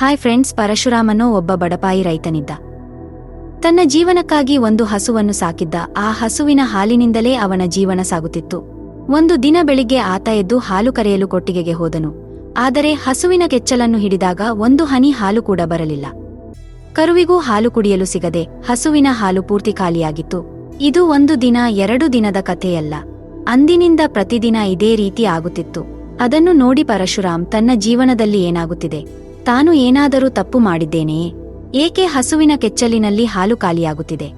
Hi friends, ಪರಶುರಾಮನೋ ಒಬ್ಬ ಬಡಪಾಯಿ ರೈತನಿದ್ದ. ತನ್ನ ಜೀವನಕ್ಕಾಗಿ ಒಂದು ಹಸುವನ್ನು ಸಾಕಿದ್ದ. ಆ ಹಸುವಿನ ಹಾಲಿನಿಂದಲೇ ಅವನ ಜೀವನ ಸಾಗುತ್ತಿತ್ತು. ಒಂದು ದಿನ ಬೆಳಿಗ್ಗೆ ಆತ ಎದ್ದು ಹಾಲು ಕರೆಯಲು ಕೊಟ್ಟಿಗೆಗೆ ಹೋದನು. ಆದರೆ ಹಸುವಿನ ಕೆಚ್ಚಲನ್ನು ಹಿಡಿದಾಗ ಒಂದು ಹನಿ ಹಾಲು ಕೂಡ ಬರಲಿಲ್ಲ. ಕರುವಿಗೂ ಹಾಲು ಕುಡಿಯಲು ಸಿಗದೆ ಹಸುವಿನ ಹಾಲು ಪೂರ್ತಿ ಖಾಲಿಯಾಗಿತ್ತು. ಇದು ಒಂದು ದಿನ, ಎರಡು ದಿನದ ಕಥೆಯಲ್ಲ. ಅಂದಿನಿಂದ ಪ್ರತಿದಿನ ಇದೇ ರೀತಿ ಆಗುತ್ತಿತ್ತು. ಅದನ್ನು ನೋಡಿ ಪರಶುರಾಮ್ ತನ್ನ ಜೀವನದಲ್ಲಿ ಏನಾಗುತ್ತಿದೆ? ತಾನು ಏನಾದರೂ ತಪ್ಪು ಮಾಡಿದ್ದೇನೆಯೇ ಏಕೆ ಹಸುವಿನ ಕೆಚ್ಚಲಿನಲ್ಲಿ ಹಾಲು ಖಾಲಿಯಾಗುತ್ತಿದೆ?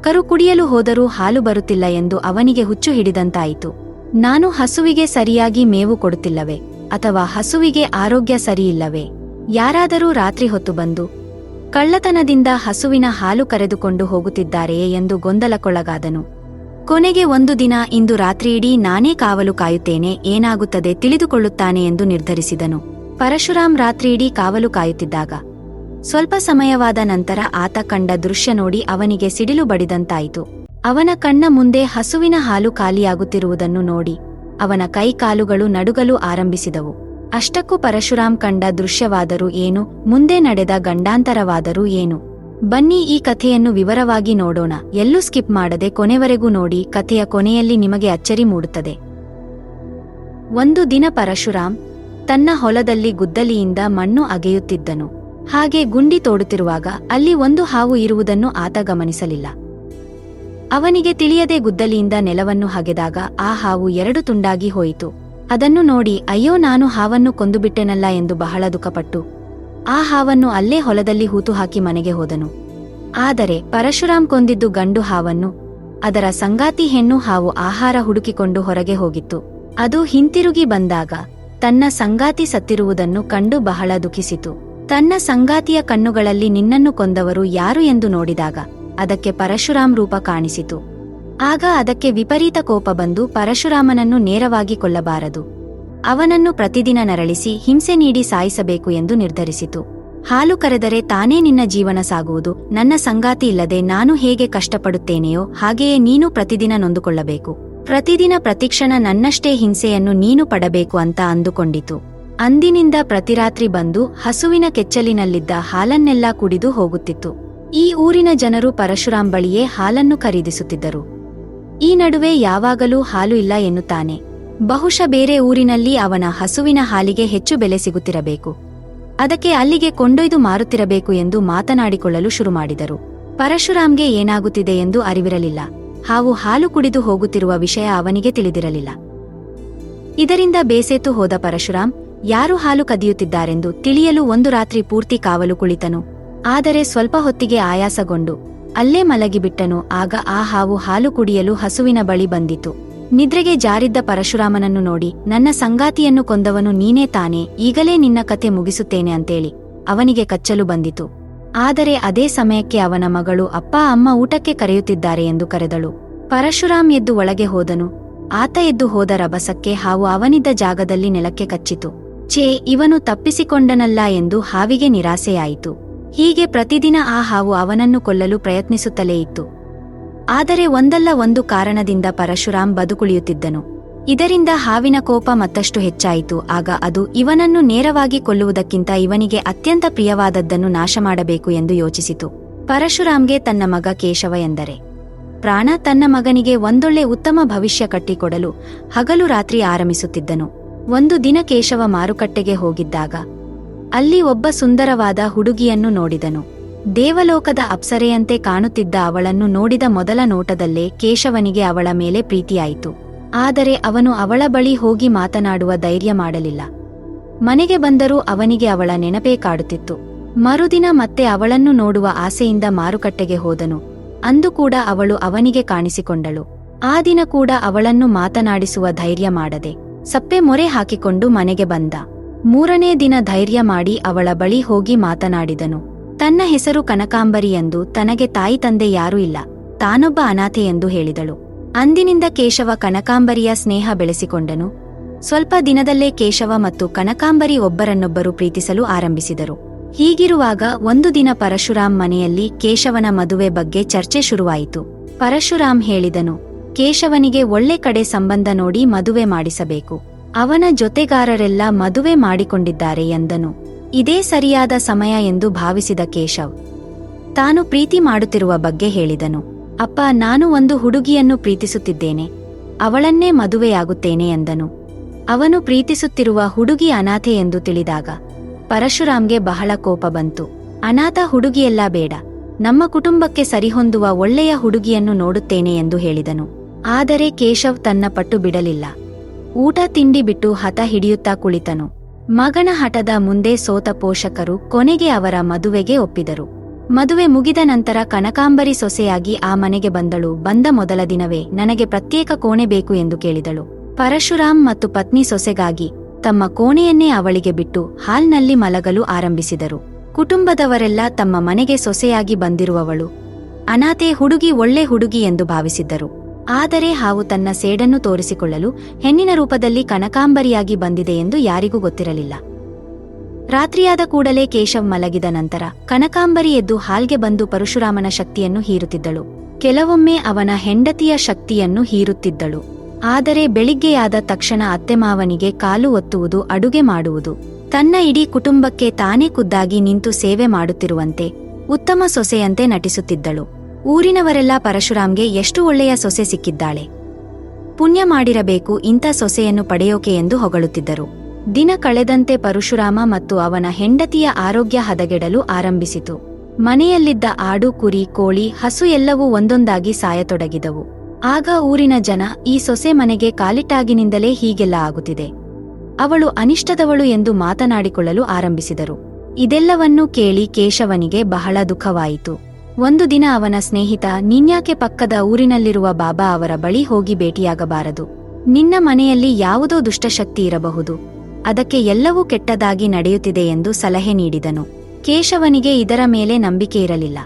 ಕರು ಕುಡಿಯಲು ಹೋದರೂ ಹಾಲು ಬರುತ್ತಿಲ್ಲ ಎಂದು ಅವನಿಗೆ ಹುಚ್ಚು ಹಿಡಿದಂತಾಯಿತು. ನಾನು ಹಸುವಿಗೆ ಸರಿಯಾಗಿ ಮೇವು ಕೊಡುತ್ತಿಲ್ಲವೇ, ಅಥವಾ ಹಸುವಿಗೆ ಆರೋಗ್ಯ ಸರಿಯಿಲ್ಲವೇ? ಯಾರಾದರೂ ರಾತ್ರಿ ಹೊತ್ತು ಬಂದು, ಕಳ್ಳತನದಿಂದ ಹಸುವಿನ ಹಾಲು ಕರೆದುಕೊಂಡು ಹೋಗುತ್ತಿದ್ದಾರೆಯೇ ಎಂದು ಗೊಂದಲಕ್ಕೊಳಗಾದನು. ಕೊನೆಗೆ ಒಂದು ದಿನ ಇಂದು ರಾತ್ರಿಯಿಡೀ ನಾನೇ ಕಾವಲು ಕಾಯುತ್ತೇನೆ, ಏನಾಗುತ್ತದೆ ತಿಳಿದುಕೊಳ್ಳುತ್ತಾನೆ ಎಂದು ನಿರ್ಧರಿಸಿದನು. ಪರಶುರಾಮ್ ರಾತ್ರಿಯಿಡೀ ಕಾವಲು ಕಾಯುತ್ತಿದ್ದಾಗ. ಸ್ವಲ್ಪ ಸಮಯವಾದ ನಂತರ ಆತ ಕಂಡ ದೃಶ್ಯ ನೋಡಿ ಅವನಿಗೆ ಸಿಡಿಲು ಬಡಿದಂತಾಯಿತು. ಅವನ ಕಣ್ಣ ಮುಂದೆ ಹಸುವಿನ ಹಾಲು ಖಾಲಿಯಾಗುತ್ತಿರುವುದನ್ನು ನೋಡಿ ಅವನ ಕೈಕಾಲುಗಳು ನಡುಗಲು ಆರಂಭಿಸಿದವು. ಅಷ್ಟಕ್ಕೂ ಪರಶುರಾಮ್ ಕಂಡ ದೃಶ್ಯವಾದರೂ ಏನು, ಮುಂದೆ ನಡೆದ ಗಂಡಾಂತರವಾದರೂ ಏನು. ಬನ್ನಿ ಈ ಕಥೆಯನ್ನು ವಿವರವಾಗಿ ನೋಡೋಣ. ಎಲ್ಲೂ ಸ್ಕಿಪ್ ಮಾಡದೆ ಕೊನೆವರೆಗೂ ನೋಡಿ, ಕಥೆಯ ಕೊನೆಯಲ್ಲಿ ನಿಮಗೆ ಅಚ್ಚರಿ ಮೂಡುತ್ತದೆ. ಒಂದು ದಿನ ಪರಶುರಾಮ್ ತನ್ನ ಹೊಲದಲ್ಲಿ ಗುದ್ದಲಿಯಿಂದ ಮಣ್ಣು ಅಗೆಯುತ್ತಿದ್ದನು. ಹಾಗೆ ಗುಂಡಿ ತೋಡುತ್ತಿರುವಾಗ ಅಲ್ಲಿ ಒಂದು ಹಾವು ಇರುವುದನ್ನು ಆತ ಗಮನಿಸಲಿಲ್ಲ. ಅವನಿಗೆ ತಿಳಿಯದೆ ಗುದ್ದಲಿಯಿಂದ ನೆಲವನ್ನು ಹಗೆದಾಗ ಆ ಹಾವು ಎರಡು ತುಂಡಾಗಿ ಹೋಯಿತು. ಅದನ್ನು ನೋಡಿ, ಅಯ್ಯೋ, ನಾನು ಹಾವನ್ನು ಕೊಂದುಬಿಟ್ಟೆನಲ್ಲ ಎಂದು ಬಹಳ ದುಃಖಪಟ್ಟು ಆ ಹಾವನ್ನು ಅಲ್ಲೇ ಹೊಲದಲ್ಲಿ ಹೂತು ಹಾಕಿ ಮನೆಗೆ ಹೋದನು. ಆದರೆ ಪರಶುರಾಮ್ ಕೊಂದಿದ್ದು ಗಂಡು ಹಾವನ್ನು, ಅದರ ಸಂಗಾತಿ ಹೆಣ್ಣು ಹಾವು ಆಹಾರ ಹುಡುಕಿಕೊಂಡು ಹೊರಗೆ ಹೋಗಿತ್ತು. ಅದು ಹಿಂತಿರುಗಿ ಬಂದಾಗ ತನ್ನ ಸಂಗಾತಿ ಸತ್ತಿರುವುದನ್ನು ಕಂಡು ಬಹಳ ದುಃಖಿಸಿತು. ತನ್ನ ಸಂಗಾತಿಯ ಕಣ್ಣುಗಳಲ್ಲಿ ನಿನ್ನನ್ನು ಕೊಂದವರು ಯಾರು ಎಂದು ನೋಡಿದಾಗ ಅದಕ್ಕೆ ಪರಶುರಾಮ್ ರೂಪ ಕಾಣಿಸಿತು. ಆಗ ಅದಕ್ಕೆ ವಿಪರೀತ ಕೋಪ ಬಂದು ಪರಶುರಾಮನನ್ನು ನೇರವಾಗಿ ಕೊಲ್ಲಬಾರದು. ಅವನನ್ನು ಪ್ರತಿದಿನ ನರಳಿಸಿ ಹಿಂಸೆ ನೀಡಿ ಸಾಯಿಸಬೇಕು ಎಂದು ನಿರ್ಧರಿಸಿತು. ಹಾಲು ಕರೆದರೆ ತಾನೇ ನಿನ್ನ ಜೀವನ ಸಾಗುವುದು, ನನ್ನ ಸಂಗಾತಿ ಇಲ್ಲದೆ ನಾನು ಹೇಗೆ ಕಷ್ಟಪಡುತ್ತೇನೆಯೋ ಹಾಗೆಯೇ ನೀನು ಪ್ರತಿದಿನ ನೊಂದುಕೊಳ್ಳಬೇಕು. ಪ್ರತಿದಿನ ಪ್ರತಿಕ್ಷಣ ನನ್ನಷ್ಟೇ ಹಿಂಸೆಯನ್ನು ನೀನು ಪಡಬೇಕು ಅಂತ ಅಂದುಕೊಂಡಿತು. ಅಂದಿನಿಂದ ಪ್ರತಿರಾತ್ರಿ ಬಂದು ಹಸುವಿನ ಕೆಚ್ಚಲಿನಲ್ಲಿದ್ದ ಹಾಲನ್ನೆಲ್ಲ ಕುಡಿದು ಹೋಗುತ್ತಿತ್ತು. ಈ ಊರಿನ ಜನರು ಪರಶುರಾಮ್ ಬಳಿಯೇ ಹಾಲನ್ನು ಖರೀದಿಸುತ್ತಿದ್ದರು. ಈ ನಡುವೆ ಯಾವಾಗಲೂ ಹಾಲು ಇಲ್ಲ ಎನ್ನುತ್ತಾನೆ. ಬಹುಶಃ ಬೇರೆ ಊರಿನಲ್ಲಿ ಅವನ ಹಸುವಿನ ಹಾಲಿಗೆ ಹೆಚ್ಚು ಬೆಲೆ ಸಿಗುತ್ತಿರಬೇಕು. ಅದಕ್ಕೆ ಅಲ್ಲಿಗೆ ಕೊಂಡೊಯ್ದು ಮಾರುತ್ತಿರಬೇಕು ಎಂದು ಮಾತನಾಡಿಕೊಳ್ಳಲು ಶುರು ಮಾಡಿದರು ಪರಶುರಾಮ್ಗೆ ಏನಾಗುತ್ತಿದೆ ಎಂದು ಅರಿವಿರಲಿಲ್ಲ. ಹಾವು ಹಾಲು ಕುಡಿದು ಹೋಗುತ್ತಿರುವ ವಿಷಯ ಅವನಿಗೆ ತಿಳಿದಿರಲಿಲ್ಲ. ಇದರಿಂದ ಬೇಸೆತು ಹೋದ ಪರಶುರಾಮ್, ಯಾರು ಹಾಲು ಕದಿಯುತ್ತಿದ್ದಾರೆಂದು ತಿಳಿಯಲು ಒಂದು ರಾತ್ರಿ ಪೂರ್ತಿ ಕಾವಲು ಕುಳಿತನು. ಆದರೆ ಸ್ವಲ್ಪ ಹೊತ್ತಿಗೆ ಆಯಾಸಗೊಂಡು, ಅಲ್ಲೇ ಮಲಗಿಬಿಟ್ಟನು, ಆಗ ಆ ಹಾವು ಹಾಲು ಕುಡಿಯಲು ಹಸುವಿನ ಬಳಿ ಬಂದಿತು. ನಿದ್ರೆಗೆ ಜಾರಿದ್ದ ಪರಶುರಾಮನನ್ನು ನೋಡಿ, ನನ್ನ ಸಂಗಾತಿಯನ್ನು ಕೊಂದವನು ನೀನೇ ತಾನೇ, ಈಗಲೇ ನಿನ್ನ ಕತೆ ಮುಗಿಸುತ್ತೇನೆ ಅಂತೇಳಿ ಅವನಿಗೆ ಕಚ್ಚಲು ಬಂದಿತು. ಆದರೆ ಅದೇ ಸಮಯಕ್ಕೆ ಅವನ ಮಗಳು ಅಪ್ಪ ಅಮ್ಮ ಊಟಕ್ಕೆ ಕರೆಯುತ್ತಿದ್ದಾರೆ ಎಂದು ಕರೆದಳು. ಪರಶುರಾಮ್ ಎದ್ದು ಒಳಗೆ ಹೋದನು. ಆತ ಎದ್ದು ಹೋದ ರಭಸಕ್ಕೆ ಹಾವು ಅವನಿದ್ದ ಜಾಗದಲ್ಲಿ ನೆಲಕ್ಕೆ ಕಚ್ಚಿತು. ಛೇ, ಇವನು ತಪ್ಪಿಸಿಕೊಂಡನಲ್ಲ ಎಂದು ಹಾವಿಗೆ ನಿರಾಸೆಯಾಯಿತು. ಹೀಗೆ ಪ್ರತಿದಿನ ಆ ಹಾವು ಅವನನ್ನು ಕೊಲ್ಲಲು ಪ್ರಯತ್ನಿಸುತ್ತಲೇ ಇತ್ತು. ಆದರೆ ಒಂದಲ್ಲ ಒಂದು ಕಾರಣದಿಂದ ಪರಶುರಾಮ್ ಬದುಕುಳಿಯುತ್ತಿದ್ದನು. ಇದರಿಂದ ಹಾವಿನ ಕೋಪ ಮತ್ತಷ್ಟು ಹೆಚ್ಚಾಯಿತು. ಆಗ ಅದು ಇವನನ್ನು ನೇರವಾಗಿ ಕೊಲ್ಲುವುದಕ್ಕಿಂತ ಇವನಿಗೆ ಅತ್ಯಂತ ಪ್ರಿಯವಾದದ್ದನ್ನು ನಾಶ ಮಾಡಬೇಕು ಎಂದು ಯೋಚಿಸಿತು. ಪರಶುರಾಮ್ಗೆ ತನ್ನ ಮಗ ಕೇಶವ ಎಂದರೆ. ಪ್ರಾಣ ತನ್ನ ಮಗನಿಗೆ ಒಂದೊಳ್ಳೆ ಉತ್ತಮ ಭವಿಷ್ಯ ಕಟ್ಟಿಕೊಡಲು ಹಗಲು ರಾತ್ರಿ ಆರಂಭಿಸುತ್ತಿದ್ದನು. ಒಂದು ದಿನ ಕೇಶವ ಮಾರುಕಟ್ಟೆಗೆ ಹೋಗಿದ್ದಾಗ ಅಲ್ಲಿ ಒಬ್ಬ ಸುಂದರವಾದ ಹುಡುಗಿಯನ್ನು ನೋಡಿದನು. ದೇವಲೋಕದ ಅಪ್ಸರೆಯಂತೆ ಕಾಣುತ್ತಿದ್ದ ಅವಳನ್ನು ನೋಡಿದ ಮೊದಲ ನೋಟದಲ್ಲೇ ಕೇಶವನಿಗೆ ಅವಳ ಮೇಲೆ ಪ್ರೀತಿಯಾಯಿತು. ಆದರೆ ಅವನು ಅವಳ ಬಳಿ ಹೋಗಿ ಮಾತನಾಡುವ ಧೈರ್ಯ ಮಾಡಲಿಲ್ಲ. ಮನೆಗೆ ಬಂದರೂ ಅವನಿಗೆ ಅವಳ ನೆನಪೇ ಕಾಡುತ್ತಿತ್ತು. ಮರುದಿನ ಮತ್ತೆ ಅವಳನ್ನು ನೋಡುವ ಆಸೆಯಿಂದ ಮಾರುಕಟ್ಟೆಗೆ ಹೋದನು. ಅಂದು ಕೂಡ ಅವಳು ಅವನಿಗೆ ಕಾಣಿಸಿಕೊಂಡಳು. ಆ ದಿನ ಕೂಡ ಅವಳನ್ನು ಮಾತನಾಡಿಸುವ ಧೈರ್ಯ ಮಾಡದೆ ಸಪ್ಪೆ ಮೊರೆ ಹಾಕಿಕೊಂಡು ಮನೆಗೆ ಬಂದ. ಮೂರನೇ ದಿನ ಧೈರ್ಯ ಮಾಡಿ ಅವಳ ಬಳಿ ಹೋಗಿ ಮಾತನಾಡಿದನು. ತನ್ನ ಹೆಸರು ಕನಕಾಂಬರಿ ಎಂದು ತನಗೆ ತಾಯಿ ತಂದೆ ಯಾರೂ ಇಲ್ಲ. ತಾನೊಬ್ಬ ಅನಾಥೆ ಎಂದು ಹೇಳಿದಳು. ಅಂದಿನಿಂದ ಕೇಶವ ಕನಕಾಂಬರಿಯ ಸ್ನೇಹ ಬೆಳೆಸಿಕೊಂಡನು. ಸ್ವಲ್ಪ ದಿನದಲ್ಲೇ ಕೇಶವ ಮತ್ತು ಕನಕಾಂಬರಿ ಒಬ್ಬರನ್ನೊಬ್ಬರು ಪ್ರೀತಿಸಲು ಆರಂಭಿಸಿದರು. ಹೀಗಿರುವಾಗ ಒಂದು ದಿನ ಪರಶುರಾಮ್ ಮನೆಯಲ್ಲಿ ಕೇಶವನ ಮದುವೆ ಬಗ್ಗೆ ಚರ್ಚೆ ಶುರುವಾಯಿತು. ಪರಶುರಾಮ್ ಹೇಳಿದನು, ಕೇಶವನಿಗೆ ಒಳ್ಳೆ ಕಡೆ ಸಂಬಂಧ ನೋಡಿ ಮದುವೆ ಮಾಡಿಸಬೇಕು. ಅವನ ಜೊತೆಗಾರರೆಲ್ಲ ಮದುವೆ ಮಾಡಿಕೊಂಡಿದ್ದಾರೆ ಎಂದನು. ಇದೇ ಸರಿಯಾದ ಸಮಯ ಎಂದು ಭಾವಿಸಿದ ಕೇಶವ್. ತಾನು ಪ್ರೀತಿ ಮಾಡುತ್ತಿರುವ ಬಗ್ಗೆ ಹೇಳಿದನು. ಅಪ್ಪ, ನಾನು ಒಂದು ಹುಡುಗಿಯನ್ನು ಪ್ರೀತಿಸುತ್ತಿದ್ದೇನೆ. ಅವಳನ್ನೇ ಮದುವೆಯಾಗುತ್ತೇನೆ ಎಂದನು. ಅವನು ಪ್ರೀತಿಸುತ್ತಿರುವ ಹುಡುಗಿ ಅನಾಥೆ ಎಂದು ತಿಳಿದಾಗ ಪರಶುರಾಮ್ಗೆ ಬಹಳ ಕೋಪ ಬಂತು. ಅನಾಥ ಹುಡುಗಿಯೆಲ್ಲ ಬೇಡ. ನಮ್ಮ ಕುಟುಂಬಕ್ಕೆ ಸರಿಹೊಂದುವ ಒಳ್ಳೆಯ ಹುಡುಗಿಯನ್ನು ನೋಡುತ್ತೇನೆ ಎಂದು ಹೇಳಿದನು. ಆದರೆ ಕೇಶವ್ ತನ್ನ ಪಟ್ಟು ಬಿಡಲಿಲ್ಲ. ಊಟ ತಿಂಡಿ ಬಿಟ್ಟು ಹತ ಹಿಡಿಯುತ್ತಾ ಕುಳಿತನು. ಮಗನ ಹಠದ ಮುಂದೆ ಸೋತ ಪೋಷಕರು ಕೊನೆಗೆ ಅವರ ಮದುವೆಗೆ ಒಪ್ಪಿದರು. ಮದುವೆ ಮುಗಿದ ನಂತರ ಕನಕಾಂಬರಿ ಸೊಸೆಯಾಗಿ ಆ ಮನೆಗೆ ಬಂದಳು. ಬಂದ ಮೊದಲ ದಿನವೇ ನನಗೆ ಪ್ರತ್ಯೇಕ ಕೋಣೆ ಬೇಕು ಎಂದು ಕೇಳಿದಳು. ಪರಶುರಾಮ್ ಮತ್ತು ಪತ್ನಿ ಸೊಸೆಗಾಗಿ ತಮ್ಮ ಕೋಣೆಯನ್ನೇ ಅವಳಿಗೆ ಬಿಟ್ಟು ಹಾಲ್ನಲ್ಲಿ ಮಲಗಲು ಆರಂಭಿಸಿದರು. ಕುಟುಂಬದವರೆಲ್ಲ ತಮ್ಮ ಮನೆಗೆ ಸೊಸೆಯಾಗಿ ಬಂದಿರುವವಳು. ಅನಾಥೆ ಹುಡುಗಿ ಒಳ್ಳೆ ಹುಡುಗಿ ಎಂದು ಭಾವಿಸಿದ್ದರು. ಆದರೆ ಹಾವು ತನ್ನ ಸೇಡನ್ನು ತೋರಿಸಿಕೊಳ್ಳಲು ಹೆಣ್ಣಿನ ರೂಪದಲ್ಲಿ ಕನಕಾಂಬರಿಯಾಗಿ ಬಂದಿದೆ ಎಂದು ಯಾರಿಗೂ ಗೊತ್ತಿರಲಿಲ್ಲ. ರಾತ್ರಿಯಾದ ಕೂಡಲೇ ಕೇಶವ್ ಮಲಗಿದ ನಂತರ ಕನಕಾಂಬರಿ ಎದ್ದು ಹಾಲ್ಗೆ ಬಂದು ಪರಶುರಾಮನ ಶಕ್ತಿಯನ್ನು ಹೀರುತ್ತಿದ್ದಳು. ಕೆಲವೊಮ್ಮೆ ಅವನ ಹೆಂಡತಿಯ ಶಕ್ತಿಯನ್ನು ಹೀರುತ್ತಿದ್ದಳು. ಆದರೆ ಬೆಳಿಗ್ಗೆಯಾದ ತಕ್ಷಣ ಅತ್ತೆಮಾವನಿಗೆ ಕಾಲು ಒತ್ತುವುದು ಅಡುಗೆ ಮಾಡುವುದು. ತನ್ನ ಇಡೀ ಕುಟುಂಬಕ್ಕೆ ತಾನೇ ಖುದ್ದಾಗಿ ನಿಂತು ಸೇವೆ ಮಾಡುತ್ತಿರುವಂತೆ, ಉತ್ತಮ ಸೊಸೆಯಂತೆ ನಟಿಸುತ್ತಿದ್ದಳು. ಊರಿನವರೆಲ್ಲ ಪರಶುರಾಮ್ಗೆ ಎಷ್ಟು ಒಳ್ಳೆಯ ಸೊಸೆ ಸಿಕ್ಕಿದ್ದಾಳೆ? ಪುಣ್ಯ ಮಾಡಿರಬೇಕು ಇಂಥ ಸೊಸೆಯನ್ನು ಪಡೆಯೋಕೆ ಎಂದು ಹೊಗಳುತ್ತಿದ್ದರು. ದಿನ ಕಳೆದಂತೆ ಪರಶುರಾಮ ಮತ್ತು ಅವನ ಹೆಂಡತಿಯ ಆರೋಗ್ಯ ಹದಗೆಡಲು ಆರಂಭಿಸಿತು. ಮನೆಯಲ್ಲಿದ್ದ ಆಡು, ಕುರಿ, ಕೋಳಿ, ಹಸು ಎಲ್ಲವೂ ಒಂದೊಂದಾಗಿ ಸಾಯತೊಡಗಿದವು. ಆಗ ಊರಿನ ಜನ ಈ ಸೊಸೆ ಮನೆಗೆ ಕಾಲಿಟ್ಟಾಗಿನಿಂದಲೇ ಹೀಗೆಲ್ಲ ಆಗುತ್ತಿದೆ. ಅವಳು ಅನಿಷ್ಟದವಳು ಎಂದು ಮಾತನಾಡಿಕೊಳ್ಳಲು ಆರಂಭಿಸಿದರು. ಇದೆಲ್ಲವನ್ನೂ ಕೇಳಿ ಕೇಶವನಿಗೆ ಬಹಳ ದುಃಖವಾಯಿತು. ಒಂದು ದಿನ ಅವನ ಸ್ನೇಹಿತ, ನಿನ್ಯಾಕೆ ಪಕ್ಕದ ಊರಿನಲ್ಲಿರುವ ಬಾಬಾ ಅವರ ಬಳಿ ಹೋಗಿ ಭೇಟಿಯಾಗಬಾರದು. ನಿನ್ನ ಮನೆಯಲ್ಲಿ ಯಾವುದೋ ದುಷ್ಟಶಕ್ತಿ ಇರಬಹುದು. ಅದಕ್ಕೆ ಎಲ್ಲವೂ ಕೆಟ್ಟದಾಗಿ ನಡೆಯುತ್ತಿದೆ ಎಂದು ಸಲಹೆ ನೀಡಿದನು. ಕೇಶವನಿಗೆ ಇದರ ಮೇಲೆ ನಂಬಿಕೆ ಇರಲಿಲ್ಲ.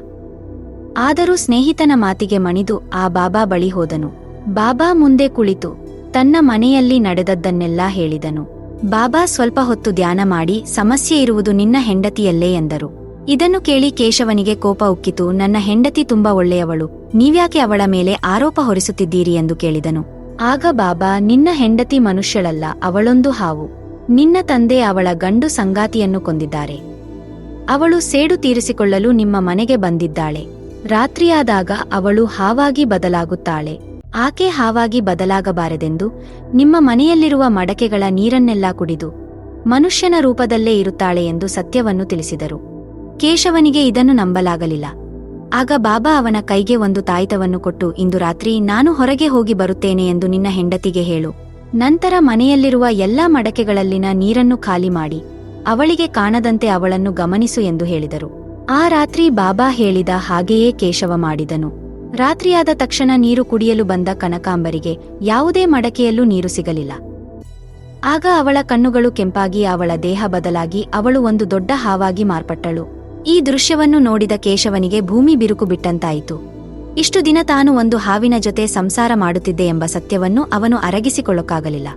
ಆದರೂ ಸ್ನೇಹಿತನ ಮಾತಿಗೆ ಮಣಿದು ಆ ಬಾಬಾ ಬಳಿ ಹೋದನು. ಬಾಬಾ ಮುಂದೆ ಕುಳಿತು ತನ್ನ ಮನೆಯಲ್ಲಿ ನಡೆದದ್ದನ್ನೆಲ್ಲ ಹೇಳಿದನು. ಬಾಬಾ ಸ್ವಲ್ಪ ಹೊತ್ತು ಧ್ಯಾನ ಮಾಡಿ, ಸಮಸ್ಯೆ ಇರುವುದು ನಿನ್ನ ಹೆಂಡತಿಯಲ್ಲೇ ಎಂದರು. ಇದನ್ನು ಕೇಳಿ ಕೇಶವನಿಗೆ ಕೋಪ ಉಕ್ಕಿತು. ನನ್ನ ಹೆಂಡತಿ ತುಂಬಾ ಒಳ್ಳೆಯವಳು. ನೀವ್ಯಾಕೆ ಅವಳ ಮೇಲೆ ಆರೋಪ ಹೊರಿಸುತ್ತಿದ್ದೀರಿ ಎಂದು ಕೇಳಿದನು. ಆಗ ಬಾಬಾ, ನಿನ್ನ ಹೆಂಡತಿ ಮನುಷ್ಯಳಲ್ಲ, ಅವಳೊಂದು ಹಾವು. ನಿನ್ನ ತಂದೆ ಅವಳ ಗಂಡು ಸಂಗಾತಿಯನ್ನು ಕೊಂದಿದ್ದಾರೆ. ಅವಳು ಸೇಡು ತೀರಿಸಿಕೊಳ್ಳಲು ನಿಮ್ಮ ಮನೆಗೆ ಬಂದಿದ್ದಾಳೆ. ರಾತ್ರಿಯಾದಾಗ ಅವಳು ಹಾವಾಗಿ ಬದಲಾಗುತ್ತಾಳೆ. ಆಕೆ ಹಾವಾಗಿ ಬದಲಾಗಬಾರದೆಂದು ನಿಮ್ಮ ಮನೆಯಲ್ಲಿರುವ ಮಡಕೆಗಳ ನೀರನ್ನೆಲ್ಲ ಕುಡಿದು ಮನುಷ್ಯನ ರೂಪದಲ್ಲೇ ಇರುತ್ತಾಳೆ ಎಂದು ಸತ್ಯವನ್ನು ತಿಳಿಸಿದರು. ಕೇಶವನಿಗೆ ಇದನ್ನು ನಂಬಲಾಗಲಿಲ್ಲ. ಆಗ ಬಾಬಾ ಅವನ ಕೈಗೆ ಒಂದು ತಾಯಿತವನ್ನು ಕೊಟ್ಟು, ಇಂದು ರಾತ್ರಿ ನಾನು ಹೊರಗೆ ಹೋಗಿ ಬರುತ್ತೇನೆ ಎಂದು ನಿನ್ನ ಹೆಂಡತಿಗೆ ಹೇಳು. ನಂತರ ಮನೆಯಲ್ಲಿರುವ ಎಲ್ಲಾ ಮಡಕೆಗಳಲ್ಲಿನ ನೀರನ್ನು ಖಾಲಿ ಮಾಡಿ, ಅವಳಿಗೆ ಕಾಣದಂತೆ ಅವಳನ್ನು ಗಮನಿಸು ಎಂದು ಹೇಳಿದರು. ಆ ರಾತ್ರಿ ಬಾಬಾ ಹೇಳಿದ ಹಾಗೆಯೇ ಕೇಶವ ಮಾಡಿದನು. ರಾತ್ರಿಯಾದ ತಕ್ಷಣ ನೀರು ಕುಡಿಯಲು ಬಂದ ಕನಕಾಂಬರಿಗೆ ಯಾವುದೇ ಮಡಕೆಯಲ್ಲೂ ನೀರು ಸಿಗಲಿಲ್ಲ. ಆಗ ಅವಳ ಕಣ್ಣುಗಳು ಕೆಂಪಾಗಿ ಅವಳ ದೇಹ ಬದಲಾಗಿ ಅವಳು ಒಂದು ದೊಡ್ಡ ಹಾವಾಗಿ ಮಾರ್ಪಟ್ಟಳು. ಈ ದೃಶ್ಯವನ್ನು ನೋಡಿದ ಕೇಶವನಿಗೆ ಭೂಮಿ ಬಿರುಕು ಬಿಟ್ಟಂತಾಯಿತು. ಇಷ್ಟು ದಿನ ತಾನು ಒಂದು ಹಾವಿನ ಜೊತೆ ಸಂಸಾರ ಮಾಡುತ್ತಿದ್ದೆ ಎಂಬ ಸತ್ಯವನ್ನು ಅವನು ಅರಗಿಸಿಕೊಳ್ಳಕ್ಕಾಗಲಿಲ್ಲ.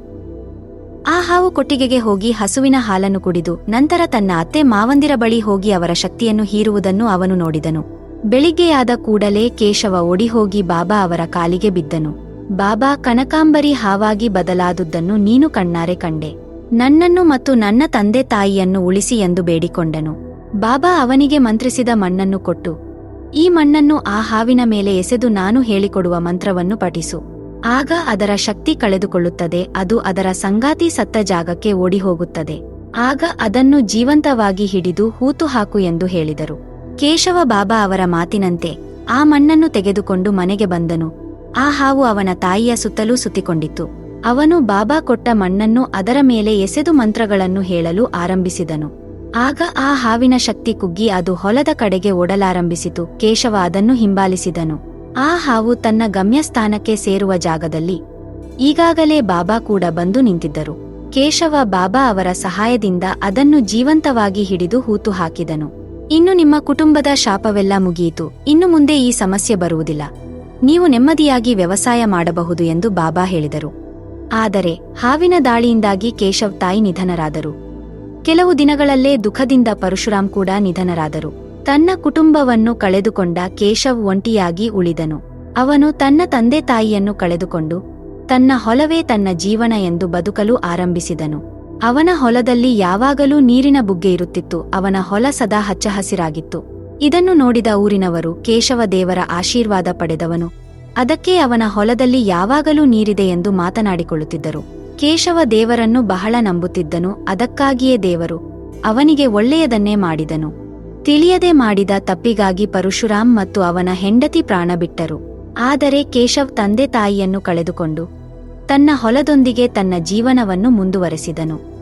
ಆ ಹಾವು ಕೊಟ್ಟಿಗೆಗೆ ಹೋಗಿ ಹಸುವಿನ ಹಾಲನ್ನು ಕುಡಿದು ನಂತರ ತನ್ನ ಅತ್ತೆ ಮಾವಂದಿರ ಬಳಿ ಹೋಗಿ ಅವರ ಶಕ್ತಿಯನ್ನು ಹೀರುವುದನ್ನು ಅವನು ನೋಡಿದನು. ಬೆಳಿಗ್ಗೆಯಾದ ಕೂಡಲೇ ಕೇಶವ ಓಡಿಹೋಗಿ ಬಾಬಾ ಅವರ ಕಾಲಿಗೆ ಬಿದ್ದನು. ಬಾಬಾ ಕನಕಾಂಬರಿ ಹಾವಾಗಿ ಬದಲಾದುದನ್ನು ನೀನು ಕಣ್ಣಾರೆ ಕಂಡೆ. ನನ್ನನ್ನು ಮತ್ತು ನನ್ನ ತಂದೆ ತಾಯಿಯನ್ನು ಉಳಿಸಿ ಎಂದು ಬೇಡಿಕೊಂಡನು. ಬಾಬಾ ಅವನಿಗೆ ಮಂತ್ರಿಸಿದ ಮಣ್ಣನ್ನು ಕೊಟ್ಟು ಈ ಮಣ್ಣನ್ನು ಆ ಹಾವಿನ ಮೇಲೆ ಎಸೆದು ನಾನು ಹೇಳಿಕೊಡುವ ಮಂತ್ರವನ್ನು ಪಠಿಸು. ಆಗ ಅದರ ಶಕ್ತಿ ಕಳೆದುಕೊಳ್ಳುತ್ತದೆ, ಅದು ಅದರ ಸಂಗಾತಿ ಸತ್ತ ಜಾಗಕ್ಕೆ ಓಡಿಹೋಗುತ್ತದೆ. ಆಗ ಅದನ್ನು ಜೀವಂತವಾಗಿ ಹಿಡಿದು ಹೂತು ಹಾಕು ಎಂದು ಹೇಳಿದರು. ಕೇಶವ ಬಾಬಾ ಅವರ ಮಾತಿನಂತೆ, ಆ ಮಣ್ಣನ್ನು ತೆಗೆದುಕೊಂಡು ಮನೆಗೆ ಬಂದನು. ಆ ಹಾವು ಅವನ ತಾಯಿಯ ಸುತ್ತಲೂ ಸುತ್ತಿಕೊಂಡಿತ್ತು. ಅವನು ಬಾಬಾ ಕೊಟ್ಟ ಮಣ್ಣನ್ನು ಅದರ ಮೇಲೆ ಎಸೆದು ಮಂತ್ರಗಳನ್ನು ಹೇಳಲು ಆರಂಭಿಸಿದನು. ಆಗ ಆ ಹಾವಿನ ಶಕ್ತಿ ಕುಗ್ಗಿ ಅದು ಹೊಲದ ಕಡೆಗೆ ಓಡಲಾರಂಭಿಸಿತು. ಕೇಶವ ಅದನ್ನು ಹಿಂಬಾಲಿಸಿದನು. ಆ ಹಾವು ತನ್ನ ಗಮ್ಯಸ್ಥಾನಕ್ಕೆ ಸೇರುವ ಜಾಗದಲ್ಲಿ ಈಗಾಗಲೇ ಬಾಬಾ ಕೂಡ ಬಂದು ನಿಂತಿದ್ದರು. ಕೇಶವ ಬಾಬಾ ಅವರ ಸಹಾಯದಿಂದ ಅದನ್ನು ಜೀವಂತವಾಗಿ ಹಿಡಿದು ಹೂತು ಹಾಕಿದನು. ಇನ್ನು ನಿಮ್ಮ ಕುಟುಂಬದ ಶಾಪವೆಲ್ಲ ಮುಗಿಯಿತು. ಇನ್ನು ಮುಂದೆ ಈ ಸಮಸ್ಯೆ ಬರುವುದಿಲ್ಲ. ನೀವು ನೆಮ್ಮದಿಯಾಗಿ ವ್ಯವಸಾಯ ಮಾಡಬಹುದು ಎಂದು ಬಾಬಾ ಹೇಳಿದರು. ಆದರೆ, ಹಾವಿನ ದಾಳಿಯಿಂದಾಗಿ ಕೇಶವ್ ತಾಯಿ ನಿಧನರಾದರು. ಕೆಲವು ದಿನಗಳಲ್ಲೇ ದುಃಖದಿಂದ ಪರಶುರಾಮ್ ಕೂಡ ನಿಧನರಾದರು. ತನ್ನ ಕುಟುಂಬವನ್ನು ಕಳೆದುಕೊಂಡ ಕೇಶವ್ ಒಂಟಿಯಾಗಿ ಉಳಿದನು. ಅವನು ತನ್ನ ತಂದೆ ತಾಯಿಯನ್ನು ಕಳೆದುಕೊಂಡು, ತನ್ನ ಹೊಲವೇ ತನ್ನ ಜೀವನ ಎಂದು ಬದುಕಲು ಆರಂಭಿಸಿದನು. ಅವನ ಹೊಲದಲ್ಲಿ ಯಾವಾಗಲೂ ನೀರಿನ ಬುಗ್ಗೆ ಇರುತ್ತಿತ್ತು, ಅವನ ಹೊಲ ಸದಾ ಹಚ್ಚ ಹಸಿರಾಗಿತ್ತು ಇದನ್ನು ನೋಡಿದ ಊರಿನವರು ಕೇಶವ ದೇವರ ಆಶೀರ್ವಾದ ಪಡೆದವನು. ಅದಕ್ಕೆ ಅವನ ಹೊಲದಲ್ಲಿ ಯಾವಾಗಲೂ ನೀರಿದೆ ಎಂದು ಮಾತನಾಡಿಕೊಳ್ಳುತ್ತಿದ್ದರು. ಕೇಶವ ದೇವರನ್ನು ಬಹಳ ನಂಬುತ್ತಿದ್ದನು, ಅದಕ್ಕಾಗಿಯೇ ದೇವರು ಅವನಿಗೆ ಒಳ್ಳೆಯದನ್ನೇ ಮಾಡಿದನು. ತಿಳಿಯದೆ ಮಾಡಿದ ತಪ್ಪಿಗಾಗಿ ಪರಶುರಾಮ್ ಮತ್ತು ಅವನ ಹೆಂಡತಿ ಪ್ರಾಣ ಬಿಟ್ಟರು. ಆದರೆ ಕೇಶವ್ ತಂದೆ ತಾಯಿಯನ್ನು ಕಳೆದುಕೊಂಡು ತನ್ನ ಹೊಲದೊಂದಿಗೆ ತನ್ನ ಜೀವನವನ್ನು ಮುಂದುವರೆಸಿದನು.